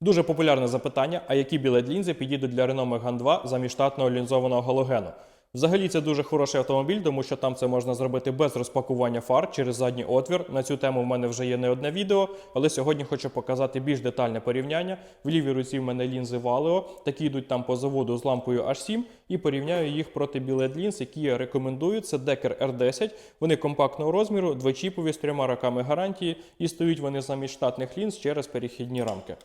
Дуже популярне запитання: а які білет лінзи підійдуть для Renault Megane 2 замість штатного лінзованого галогену? Взагалі це дуже хороший автомобіль, тому що там це можна зробити без розпакування фар через задній отвір. На цю тему в мене вже є не одне відео, але сьогодні хочу показати більш детальне порівняння. В лівій руці в мене лінзи Valeo, такі йдуть там по заводу з лампою H7, і порівняю їх проти білет лінз, які я рекомендую. Це Decker R10. Вони компактного розміру, двочіпові з трьома роками гарантії, і стоять вони замість штатних лінз через перехідні рамки.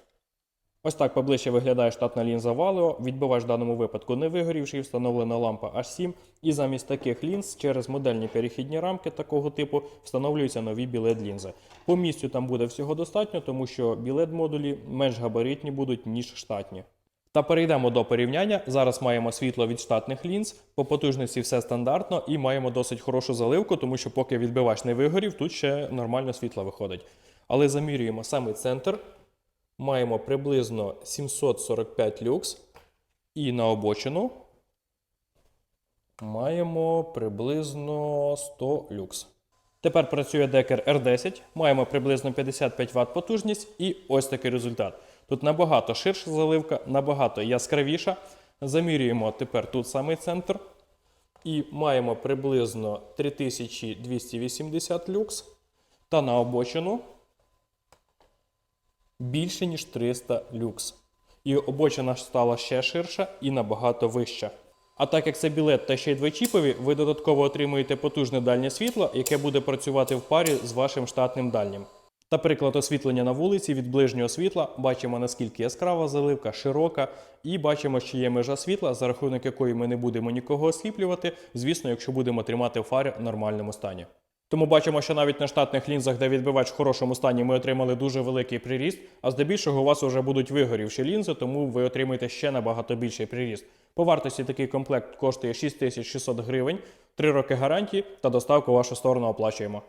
Ось так поближче виглядає штатна лінза Valeo. Відбивач в даному випадку не вигорівший, встановлена лампа H7. І замість таких лінз через модельні перехідні рамки такого типу встановлюються нові білет лінзи. По місцю там буде всього достатньо, тому що білет модулі менш габаритні будуть, ніж штатні. Та перейдемо до порівняння. Зараз маємо світло від штатних лінз, по потужності все стандартно і маємо досить хорошу заливку, тому що поки відбивач не вигорів, тут ще нормально світло виходить. Але замірюємо саме центр. Маємо приблизно 745 люкс. І на обочину маємо приблизно 100 люкс. Тепер працює Decker R10, маємо приблизно 55 Вт потужність і ось такий результат. Тут набагато ширша заливка, набагато яскравіша. Замірюємо тепер тут самий центр. І маємо приблизно 3280 люкс. Та на обочину більше ніж 300 люкс. І обочина стала ще ширша і набагато вища. А так як це білет та ще й двочіпові, ви додатково отримуєте потужне дальнє світло, яке буде працювати в парі з вашим штатним дальнім. Та приклад освітлення на вулиці від ближнього світла бачимо наскільки яскрава заливка, широка, і бачимо, що є межа світла, за рахунок якої ми не будемо нікого осліплювати, звісно, якщо будемо тримати в фарі в нормальному стані. Тому бачимо, що навіть на штатних лінзах, де відбивач в хорошому стані, ми отримали дуже великий приріст, а здебільшого у вас вже будуть вигорівші лінзи, тому ви отримаєте ще набагато більший приріст. По вартості такий комплект коштує 6600 гривень, 3 роки гарантії та доставку в вашу сторону оплачуємо.